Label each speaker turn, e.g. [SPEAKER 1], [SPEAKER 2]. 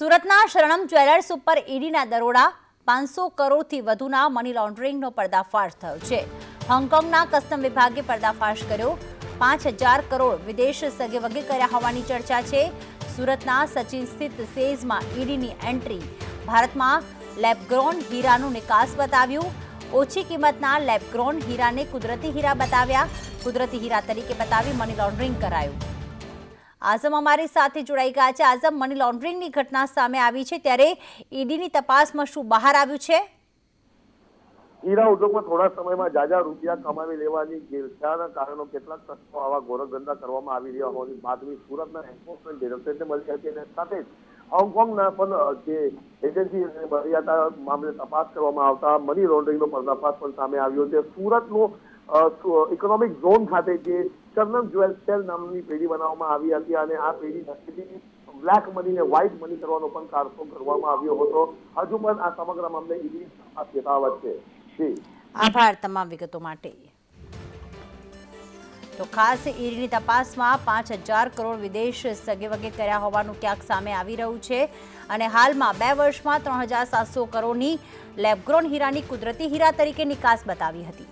[SPEAKER 1] સુરતના શરણમ જ્વેલર્સ ઉપર ઈડીના દરોડા પાંચસો કરોડથી વધુના મની લોન્ડરિંગનો પર્દાફાશ થયો છે. હોંગકોંગના કસ્ટમ વિભાગે પર્દાફાશ કર્યો. પાંચ હજાર કરોડ વિદેશ સગેવગે કર્યા હોવાની ચર્ચા છે. સુરતના સચિન સ્થિત સેઝમાં ઈડીની એન્ટ્રી. ભારતમાં લેબગ્રોન હીરાનું નિકાસ બતાવ્યું. ઓછી કિંમતના લેબગ્રોન હીરાને કુદરતી હીરા બતાવ્યા. કુદરતી હીરા તરીકે બતાવી મની લોન્ડરિંગ કરાયું. આઝમ અમારી સાથે જોડાઈ ગયા છે. આઝમ મની લોન્ડરિંગની ઘટના સામે આવી છે. ત્યારે ઈડીની તપાસમાં શું બહાર આવ્યું છે?
[SPEAKER 2] હીરા ઉદ્યોગમાં થોડા સમયમાં જાજા રૂપિયા કમાવી લેવાની ગેરકાયદેસરના કારણો કેટલાક તત્વો આવા ગોરખધંધા કરવામાં આવી રહ્યા હોવાની બાતમી સુરતના એન્ફોર્સમેન્ટ ડિરેક્ટરેટને મળી હતી અને સાથે જ હોંગકોંગના પણ જે એજન્સી હતા મામલે તપાસ કરવામાં આવતા મની લોન્ડરિંગનો પર્દાફાશ પણ સામે આવ્યો છે. સુરતનો ઇકોનોમિક ઝોન ખાતે જે ચરનમ જ્વેલ સેલ નામની પેઢી બનાવવામાં આવી હતી અને આ પેઢી બ્લેક મની ને વ્હાઇટ મની કરવાનો પણ કારસો કરવામાં આવ્યો હતો. હજુ પણ આ સમગ્ર મામલે ઈડી યથાવત છે.
[SPEAKER 1] આભાર તમામ વિગતો માટે. તો ખાસ ઈડીની તપાસમાં પાંચ હજાર કરોડ વિદેશ સગેવગે કર્યા હોવાનું ક્યાંક સામે આવી રહ્યું છે. અને હાલમાં બે વર્ષમાં ત્રણ હજાર સાતસો કરોડની લેબગ્રોન હીરાની કુદરતી હીરા તરીકે નિકાસ બતાવી હતી.